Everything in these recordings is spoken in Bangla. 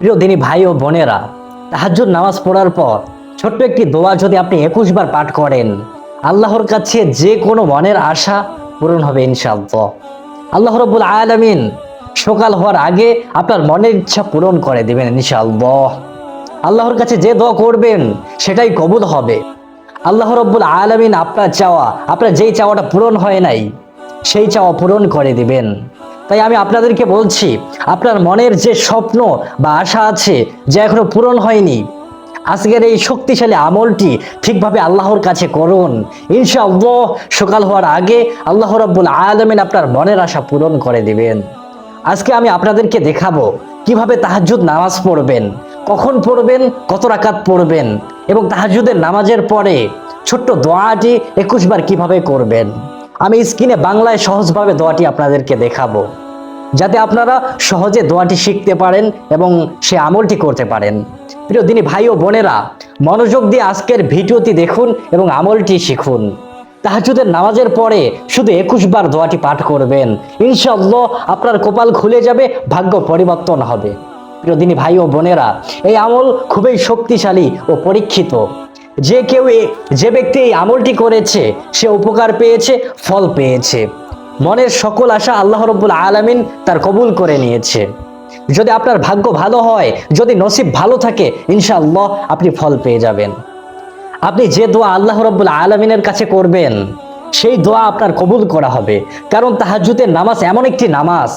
প্রিয় দিনী ভাই ও বোনেরা, তাহাজ্জুদ নামাজ পড়ার পর ছোট্ট একটি দোয়া যদি আপনি একুশ বার পাঠ করেন, আল্লাহর কাছে যে কোনো মনের আশা পূরণ হবে ইনশাআল্লাহ। আল্লাহ রব্বুল আলামিন সকাল হওয়ার আগে আপনার মনের ইচ্ছা পূরণ করে দেবেন ইনশাআল্লাহ। আল্লাহর কাছে যে দোয়া করবেন, সেটাই কবুল হবে। আল্লাহ রব্বুল আলামিন আপনার চাওয়া, আপনার যেই চাওয়াটা পূরণ হয় নাই, সেই চাওয়া পূরণ করে দিবেন। তাই আমি আপনাদেরকে বলছি, আপনার মনের যে স্বপ্ন বা আশা আছে, যে এখনও পূরণ হয়নি, আজকের এই শক্তিশালী আমলটি ঠিকভাবে আল্লাহর কাছে করুন। ইনশাআল্লাহ, সকাল হওয়ার আগে আল্লাহ রব্বুল আলমিন আপনার মনের আশা পূরণ করে দিবেন। আজকে আমি আপনাদেরকে দেখাবো কীভাবে তাহাজ্জুদ নামাজ পড়বেন, কখন পড়বেন, কত রাকাত পড়বেন এবং তাহাজ্জুদের নামাজের পরে ছোট্ট দোয়াটি একুশবার কীভাবে করবেন। আমি স্ক্রিনে বাংলায় সহজভাবে দোয়াটি আপনাদেরকে দেখাবো। যাতে আপনারা সহজে দোয়াটি শিখতে পারেন এবং সে আমলটি করতে পারেন। প্রিয় দিনী ভাই ও বোনেরা, মনোযোগ দিয়ে আজকের ভিডিওটি দেখুন এবং আমলটি শিখুন। তাহাজুদের নামাজের পরে শুধু একুশ বার দোয়াটি পাঠ করবেন। ইনশাআল্লাহ আপনার কপাল খুলে যাবে, ভাগ্য পরিবর্তন হবে। প্রিয় দিনী ভাই ও বোনেরা, এই আমল খুবই শক্তিশালী ও পরীক্ষিত। যে কেউ যে ব্যক্তি এই আমলটি করেছে, সে উপকার পেয়েছে, ফল পেয়েছে। মনের সকল আশা আল্লাহ রব্বুল আলামিন তার কবুল করে নিয়েছে। যদি আপনার ভাগ্য ভালো হয়, যদি নসিব ভালো থাকে, ইনশাআল্লাহ আপনি ফল পেয়ে যাবেন। আপনি যে দোয়া আল্লাহ রব্বুল আলমিনের কাছে করবেন, সেই দোয়া আপনার কবুল করা হবে। কারণ তাহাজুদের নামাজ এমন একটি নামাজ।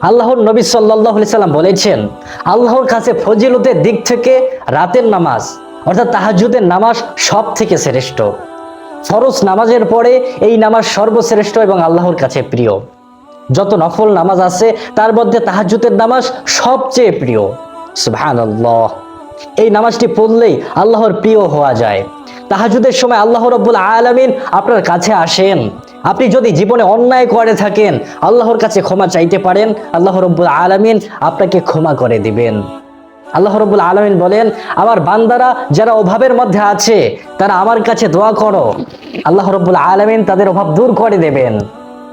আল্লাহর নবী সাল্লাহ সাল্লাম বলেছেন, আল্লাহর কাছে ফজিলতের দিক থেকে রাতের নামাজ, অর্থাৎ তাহাজুদের নামাজ সব থেকে শ্রেষ্ঠ। ফরজ নামাজের পরে এই নামাজ সর্বশ্রেষ্ঠ এবং আল্লাহর কাছে প্রিয়। যত নফল নামাজ আছে, তার মধ্যে তাহাজুদের নামাজ সবচেয়ে প্রিয়। সুবহানাল্লাহ। এই নামাজটি পড়লেই আল্লাহর প্রিয় হওয়া যায়। তাহাজুদের সময় আল্লাহ রব্বুল আলামিন আপনার কাছে আসেন। আপনি যদি জীবনে অন্যায় করে থাকেন, আল্লাহর কাছে ক্ষমা চাইতে পারেন, আল্লাহ রব্বুল আলামিন আপনাকে ক্ষমা করে দিবেন। আল্লাহ রব্বুল আলমিন বলেন, আমার বান্দারা যারা অভাবের মধ্যে আছে, তারা আমার কাছে দোয়া করো। আল্লাহ রব্বুল আলমিন তাদের অভাব দূর করে দেবেন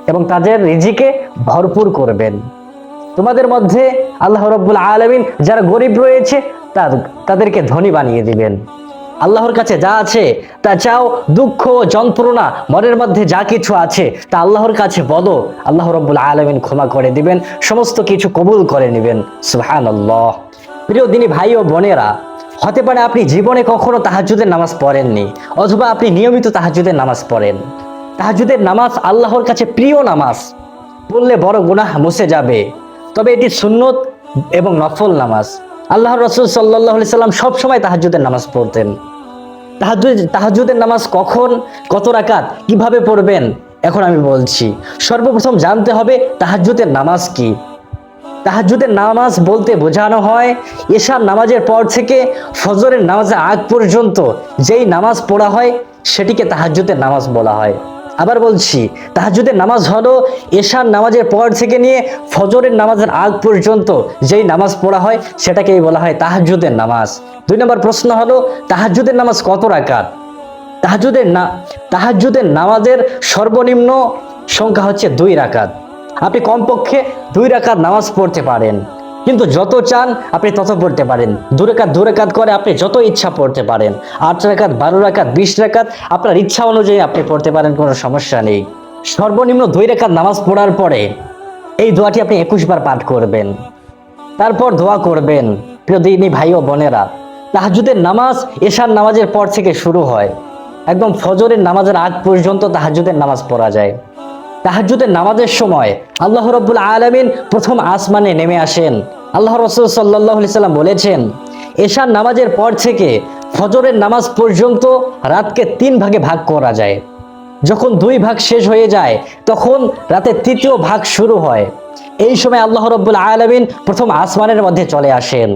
এবং তাদের রিজিকে ভরপুর করবেন। তোমাদের মধ্যে আল্লাহ রব্বুল আলমিন যারা গরিব রয়েছে তা- তাদেরকে ধনী বানিয়ে দিবেন। আল্লাহর কাছে যা আছে, তা চাও, দুঃখ, যন্ত্রণা, মনের মধ্যে যা কিছু আছে, তা আল্লাহর কাছে বলো। আল্লাহ রব্বুল আলমিন ক্ষমা করে দিবেন, সমস্ত কিছু কবুল করে নেবেন। সুহান আল্লাহ প্রিয় দিনী ভাই ও বোনেরা, হতে পারে আপনি জীবনে কখনো তাহাজুদের নামাজ পড়েননি, অথবা আপনি নিয়মিত তাহাজুদের নামাজ পড়েন। তাহাজুদের নামাজ আল্লাহর কাছে প্রিয় নামাজ, পড়লে বড় গুনাহ মুছে যাবে। তবে এটি সুন্নত এবং নফল নামাজ। আল্লাহ রসুল সাল্লাহ সাল্লাম সবসময় তাহাজুদের নামাজ পড়তেন। তাহাজুদ তাহাজুদের নামাজ কখন, কত রাকাত, কীভাবে পড়বেন, এখন আমি বলছি। সর্বপ্রথম জানতে হবে তাহাজুদের নামাজ কি। তাহাজুদের নামাজ বলতে বোঝানো হয়, এশার নামাজের পর থেকে ফজরের নামাজের আগ পর্যন্ত যেই নামাজ পড়া হয়, সেটিকে তাহাজুদের নামাজ বলা হয়। আবার বলছি তাহাজুদের নামাজ হলো এশার নামাজের পর থেকে নিয়ে ফজরের নামাজের আগ পর্যন্ত যেই নামাজ পড়া হয়, সেটাকেই বলা হয় তাহাজুদের নামাজ। দুই নম্বর প্রশ্ন হলো তাহাজুদের নামাজ কত রাকাত? তাহাজুদের না তাহাজুদের নামাজের সর্বনিম্ন সংখ্যা হচ্ছে দুই রাকাত। আপনি কমপক্ষে দুই রাকাত নামাজ পড়তে পারেন। কিন্তু যত চান, আপনি তত পড়তে পারেন। দু রেখাত দু রেখাত করে আপনি যত ইচ্ছা পড়তে পারেন। আট রাকাত, বারো রাকাত, বিশ রাকাত, আপনার ইচ্ছা অনুযায়ী আপনি পড়তে পারেন, কোনো সমস্যা নেই। সর্বনিম্ন দুই রেখাত নামাজ পড়ার পরে এই দোয়াটি আপনি একুশ বার পাঠ করবেন। তারপর দোয়া করবেন, প্রিয় দিনী ভাই ও বোনেরা তাহাজুদের নামাজ এশার নামাজের পর থেকে শুরু হয়। একদম ফজরের নামাজের আগ পর্যন্ত তাহাজুদের নামাজ পড়া যায়। তাহাজুদের নামাজের সময় আল্লাহ রব্বুল আলমিন প্রথম আসমানে নেমে আসেন। আল্লাহ রসুল সাল্লাহ সাল্লাম বলেছেন, এশার নামাজের পর থেকে ফজরের নামাজ পর্যন্ত রাতকে তিন ভাগে ভাগ করা যায়। যখন দুই ভাগ শেষ হয়ে যায়, তখন রাতের তৃতীয় ভাগ শুরু হয়। এই সময় আল্লাহ রব্বুল আলমিন প্রথম আসমানের মধ্যে চলে আসেন।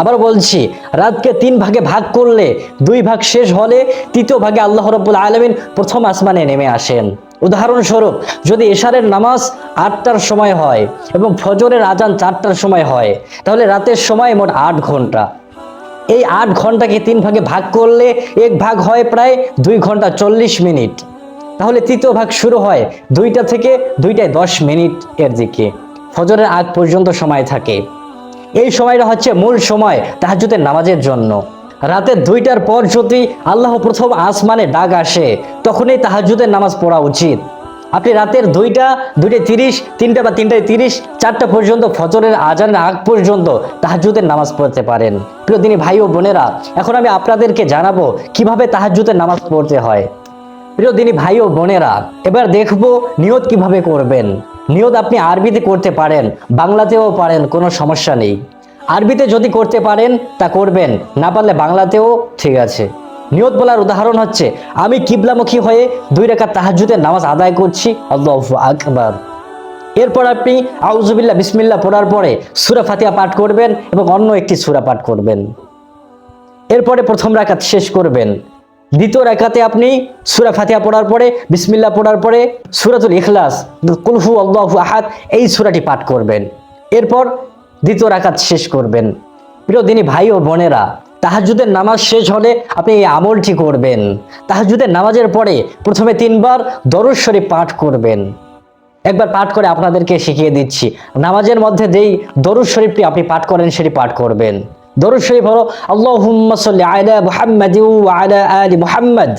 আবার বলছি, রাতকে তিন ভাগে ভাগ করলে দুই ভাগ শেষ হলে তৃতীয় ভাগে আল্লাহ রব্বুল আলমিন প্রথম আসমানে নেমে আসেন। উদাহরণস্বরূপ, যদি এশারের নামাজ আটটার সময় হয় এবং ফজরের আজান চারটার সময় হয়, তাহলে রাতের সময় মোট আট ঘণ্টা। এই আট ঘন্টাকে তিন ভাগে ভাগ করলে এক ভাগ হয় প্রায় দুই ঘণ্টা চল্লিশ মিনিট। তাহলে তৃতীয় ভাগ শুরু হয় দুইটা থেকে দুইটায় দশ মিনিট এর দিকে। ফজরের আগ পর্যন্ত সময় থাকে। এই সময়টা হচ্ছে মূল সময় তাহাজ্জুদের নামাজের জন্য। রাতের দুইটার পর যদি আল্লাহ প্রথম আসমানে ডাক আসে, তখনই তাহাজ্জুদের নামাজ পড়া উচিত। আপনি রাতের দুইটা দুইটা তিরিশ, তিনটা বা তিনটায় তিরিশ, চারটা পর্যন্ত ফজরের আজানের আগ পর্যন্ত তাহাজ্জুদের নামাজ পড়তে পারেন। প্রিয় দিনী ভাই ও বোনেরা, এখন আমি আপনাদেরকে জানাব কীভাবে তাহাজ্জুদের নামাজ পড়তে হয়। প্রিয় দিনী ভাই ও বোনেরা, এবার দেখব নিয়ত কীভাবে করবেন। নিয়ত আপনি আরবিতে করতে পারেন, বাংলাতেও পারেন, কোনো সমস্যা নেই। আরবিতে যদি করতে পারেন, তা করবেন। না পারলে বাংলাতেও ঠিক আছে। নিয়ত বলার উদাহরণ হচ্ছে, আমি কিবলামুখী হয়ে দুই রেখা তাহাজুদের নামাজ আদায় করছি। আল্লাহু আকবার। এরপর আপনি আউজুবিল্লাহ বিসমিল্লাহ পড়ার পরে সুরা ফাতিয়া পাঠ করবেন এবং অন্য একটি সুরা পাঠ করবেন। এরপরে প্রথম রাকাত শেষ করবেন। দ্বিতীয় রাকাতে আপনি সুরা ফাতিয়া পড়ার পরে, বিসমিল্লাহ পড়ার পরে সুরাতুল ইখলাস কুলহু আল্লাহু আহাদ, এই সুরাটি পাঠ করবেন। এরপর দ্বিতীয় রাকাত শেষ করবেন। প্রিয় দিনী ভাই ও বোনেরা তাহাজুদের নামাজ শেষ হলে আপনি এই আমলটি করবেন। তাহাজুদের নামাজের পরে প্রথমে তিনবার দরুদ শরীফ পাঠ করবেন। একবার পাঠ করে আপনাদেরকে শিখিয়ে দিচ্ছি, নামাজের মধ্যে যেই দরুদ শরীফটি আপনি পাঠ করেন সেটি পাঠ করবেন। দরুদ শরীফ হলো, আল্লাহুম্মা সাল্লি আলা মুহাম্মাদি ওয়া আলা আলি মুহাম্মাদ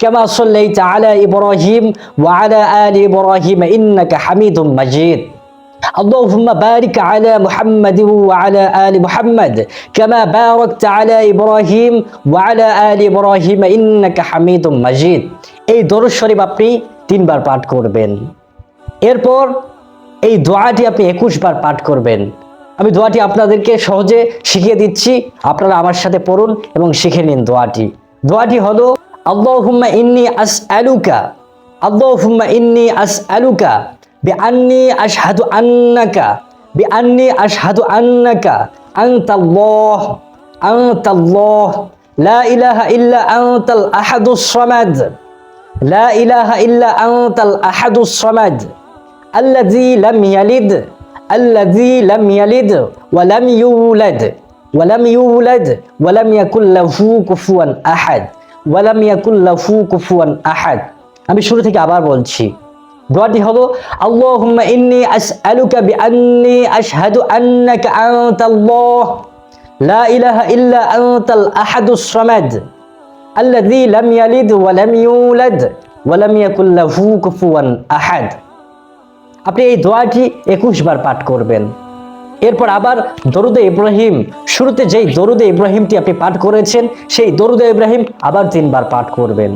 কামা সাল্লাইতা আলা ইব্রাহিম ওয়া আলা আলি ইব্রাহিম ইন্নাকা হামিদুম মাজিদ। اللهم بارك على محمد وعلى آل محمد كما باركت على إبراهيم وعلى آل إبراهيم إنك حميد مجيد এই দরুদ শরীফ আপনি তিনবার পাঠ করবেন এরপর এই দোয়াটি আপনি একুশ বার পাঠ করবেন আমি দোয়াটি আপনাদেরকে সহজে শিখিয়ে দিচ্ছি আপনারা আমার সাথে পড়ুন এবং শিখে নিন দোয়াটি দোয়াটি হলো আল্লাহুম্মা ইন্নি আস আলুকা আল্লাহুম্মা ইন্নি আস আলুকা بأني أشهد أنك بأني أشهد أنك أنت الله أنت الله لا إله إلا أنت الأحد الصمد لا إله إلا أنت الأحد الصمد الذي لم يلد الذي لم يلد ولم يولد ولم يولد ولم يكن له كفوا أحد ولم يكن له كفوا أحد আমি শুরু থেকে আবার বলছি দোয়াটি হলো, আল্লাহুম্মা ইন্নী আসআলুকা বিআন্নী আশহাদু আন্নাকা আনতাল্লাহ, লা ইলাহা ইল্লা আনতাল আহাদুস সামাদ, আল্লাযী লাম ইয়ালিদ ওয়া লাম ইউলাদ ওয়া লাম ইয়াকুল লাহু কুফুয়ান আহাদ। আপনি এই দোয়াটি একুশ বার পাঠ করবেন। এরপর আবার দরুদে ইব্রাহিম, শুরুতে যেই দরুদে ইব্রাহিমটি আপনি পাঠ করেছেন, সেই দরুদে ইব্রাহিম আবার তিনবার পাঠ করবেন।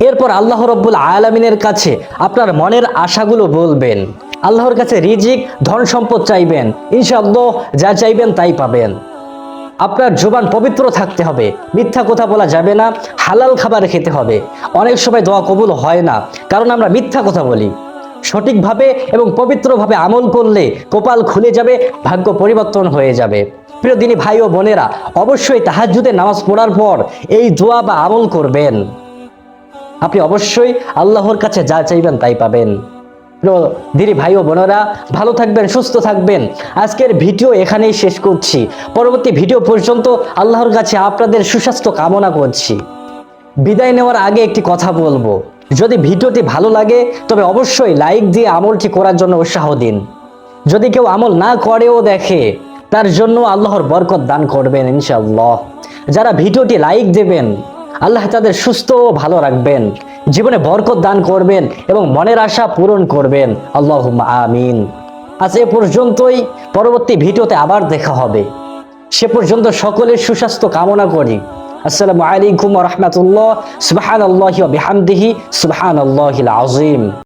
এরপর আল্লাহ রব্বুল আয়ালামিনের কাছে আপনার মনের আশাগুলো বলবেন। আল্লাহর কাছে রিজিক, ধন সম্পদ চাইবেন। ইনশাআল্লাহ যা চাইবেন তাই পাবেন। আপনার জোবান পবিত্র থাকতে হবে। মিথ্যা কথা বলা যাবে না, হালাল খাবার খেতে হবে। অনেক সময় দোয়া কবুল হয় না, কারণ আমরা মিথ্যা কথা বলি। সঠিকভাবে এবং পবিত্রভাবে আমল করলে কপাল খুলে যাবে, ভাগ্য পরিবর্তন হয়ে যাবে। প্রিয় দিনী ভাই ও বোনেরা, অবশ্যই তাহাজ্জুদের নামাজ পড়ার পর এই দোয়া বা আমল করবেন। আপনি অবশ্যই আল্লাহর কাছে যা চাইবেন তাই পাবেন। দিদি ভাই ও বোনেরা, ভালো থাকবেন, সুস্থ থাকবেন। আজকের ভিডিও এখানেই শেষ করছি। পরবর্তী ভিডিও পর্যন্ত আল্লাহর কাছে আপনাদের সুস্বাস্থ্য কামনা করছি। বিদায় নেওয়ার আগে একটি কথা বলব। যদি ভিডিওটি ভালো লাগে, তবে অবশ্যই লাইক দিয়ে আমলটি করার জন্য উৎসাহ দিন। যদি কেউ আমল না করেও দেখে, তার জন্য আল্লাহর বরকত দান করবেন ইনশাআল্লাহ। যারা ভিডিওটি লাইক দেবেন আল্লাহ তাদের সুস্থ ও ভালো রাখবেন। জীবনে বরকত দান করবেন এবং মনের আশা পূরণ করবেন। আল্লাহ আমিন। আজ এ পর্যন্তই। পরবর্তী ভিডিওতে আবার দেখা হবে। সে পর্যন্ত সকলের সুস্বাস্থ্য কামনা করি। আসসালামু আলাইকুম রহমতুল্লাহ। সুবাহান আল্লাহ বিহামদিহি। সুবাহান আল্লাহ আজিম